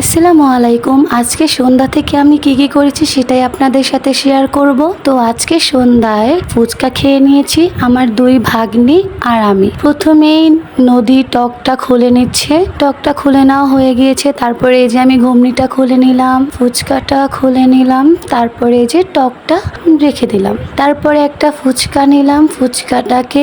আসসালামু আলাইকুম। আজকে সন্ধ্যা থেকে আমি কি কি করেছি সেটাই আপনাদের সাথে শেয়ার করব। তো আজকে সন্ধ্যায় ফুচকা খেয়ে নিয়েছি, আমার দুই ভাগ্নি আর আমি। প্রথমেই নদী টকটা খুলে নিচ্ছে। টকটা খুলে নেওয়া হয়ে গিয়েছে। তারপরে এই যে আমি ঘুমনিটা খুলে নিলাম, ফুচকাটা খুলে নিলাম, তারপরে এই যে টকটা রেখে দিলাম। তারপরে একটা ফুচকা নিলাম, ফুচকাটাকে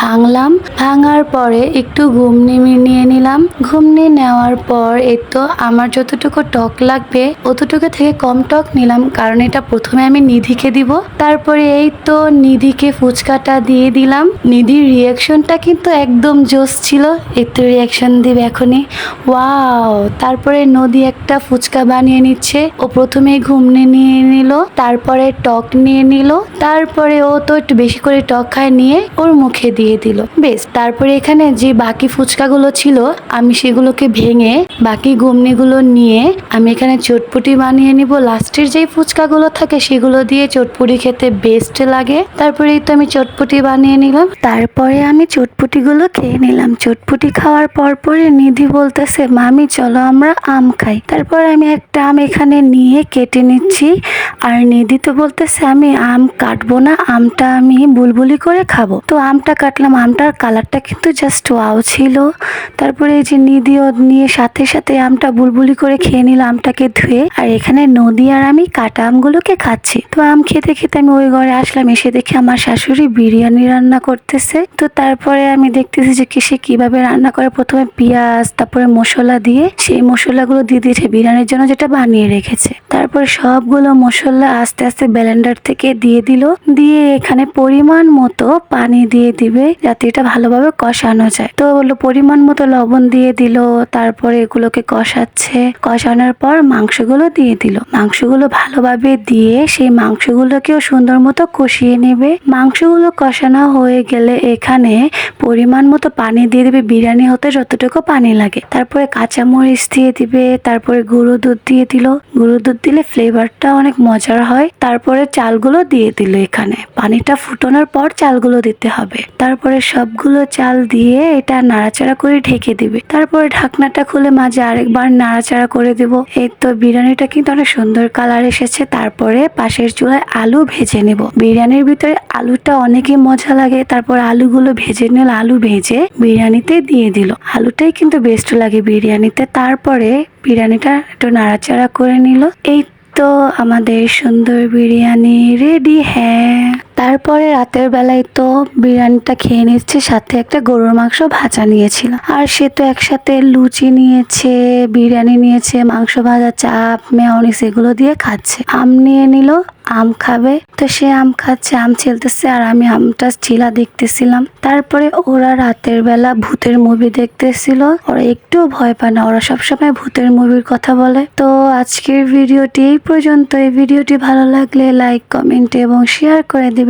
ভাঙলাম। ভাঙার পরে একটু ঘুমনি নিয়ে নিলাম। ঘুমনি নেওয়ার পর এই তো আমার যতটুকু টক লাগবে, অতটুকু থেকে কম টক নিলাম, কারণ এটা প্রথমে আমি নিধিকে দিব। তারপরে এই তো নিধিকে ফুচকাটা দিয়ে দিলাম। নিধির রিয়াকশনটা কিন্তু একদম জোস ছিল। একটু রিয়াকশন দিবে এখনই। ওয়াও তারপরে নদী একটা ফুচকা বানিয়ে নিচ্ছে। ও প্রথমে ঘুমনে নিয়ে নিল। তারপরে টক নিয়ে নিল। তারপরে ও তো একটু বেশি করে টক খায় নিয়ে ওর মুখে দিয়ে দিল। বেশ, তারপরে এখানে যে বাকি ফুচকাগুলো ছিল, আমি সেগুলোকে ভেঙে বাকি ঘুমনিগুলো নিয়ে আমি এখানে চটপটি বানিয়ে নিব। লাস্টের যেই ফুচকাগুলো থাকে সেগুলো দিয়ে চটপটি খেতে বেস্ট লাগে। তারপরে এই তো আমি চটপটি বানিয়ে নিলাম। তারপরে আমি চটপটিগুলো খেয়ে নিলাম। চটপটি খাওয়ার পর পরে নিধি বলতেছে, মামি, চলো আমরা আম খাই। তারপর আমি একটা আম এখানে নিয়ে কেটে নিচ্ছি। আর নিধি তো বলতেছে, আমি আম কাটবো না, আমটা আমি বুলবুলি করে খাব। তো আমটা কাটলাম, আমটার কালারটা কিন্তু জাস্ট ওয়াও ছিল। তারপরে এই যে নিধিও নিয়ে সাথে সাথে আমটা বুলবুলি করে খেয়ে নিল, আমটাকে ধুয়ে। আর এখানে নদী আর আমি কাটা আমগুলোকে খাচ্ছি। তো আম খেতে খেতে আমি ওই ঘরে আসলাম, এসে দেখি আমার শাশুড়ি বিরিয়ানি রান্না করতেছে। তো তারপরে আমি দেখতেছি যে সে কীভাবে রান্না করে, প্রথমে পেঁয়াজ, তারপরে মশলা দিয়ে সেই মশলাগুলো দিয়ে দিয়েছে, বিরিয়ানির জন্য যেটা বানিয়ে রেখেছে। তারপরে সবগুলো মশলা আস্তে আস্তে ব্লেন্ডার থেকে দিয়ে দিল। দিয়ে এখানে পরিমাণ মতো পানি দিয়ে দিবে যাতে এটা ভালোভাবে কষানো যায়। তো বলল, পরিমাণ মতো লবণ দিয়ে দিল, তারপরে এগুলোকে কষাচ্ছে। কষানোর পর মাংসগুলো দিয়ে দিল। মাংসগুলো ভালোভাবে দিয়ে সেই মাংসগুলোকেও সুন্দর মতো কষিয়ে নেবে। মাংসগুলো কষানো হয়ে গেলে এখানে পরিমাণ মতো পানি দিয়ে দিবে। বিরিয়ানি হতে যতটুকু পানি লাগে। তারপরে কাঁচামরিচ দিয়ে দিবে, তারপরে গুঁড়ো দুধ দিয়ে দিল। গুঁড়ো দুধ দিলে ফ্লেভারটা অনেক মজার হয়। তারপরে চালগুলো দিয়ে দিল এখানে। পানিটা ফুটানোর পর চালগুলো দিতে হবে। তারপরে সবগুলো চাল দিয়ে এটা নাড়াচাড়া করে ঢেকে দিবে। তারপরে ঢাকনাটা খুলে মাঝে আরেকবার নাড়াচাড়া করে দিব। এই তো বিরিয়ানিটা কিন্তু অনেক সুন্দর কালার এসেছে। তারপরে পাশের চুলায় আলু ভেজে নেব। বিরিয়ানির ভিতরে আলুটা অনেকই মজা লাগে। তারপর আলুগুলো ভেজে নিল, আলু ভেজে বিরিয়ানিতে দিয়ে দিল। আলুটাই কিন্তু বেস্ট লাগে বিরিয়ানিতে। তারপরে বিরিয়ানিটা একটু নাড়াচাড়া করে নিল। এই তো আমাদের সুন্দর বিরিয়ানি রেডি হ্যাঁ তারপরে রাতের বেলায় তো বিরিয়ানিটা খেয়ে নিচ্ছে সাথে একটা গরুর মাংস ভাজা নিয়েছিল। আর সে তো একসাথে লুচি নিয়েছে, বিরিয়ানি নিয়েছে, মাংস ভাজা, চাপ মেয়নিস এগুলো দিয়ে খাচ্ছে। আম নিয়ে নিল, আম খাবে। তো সে আম খাচ্ছে, আম ছেলতেছে, আর আমি আমটা চিলা দেখতেছিলাম। তারপরে ওরা রাতের বেলা ভূতের মুভি দেখতেছিল। ওরা একটু ভয় পায় না, ওরা সবসময় ভূতের মুভির কথা বলে। তো আজকের ভিডিওটি এই পর্যন্ত এই ভিডিওটি ভালো লাগলে লাইক, কমেন্ট এবং শেয়ার করে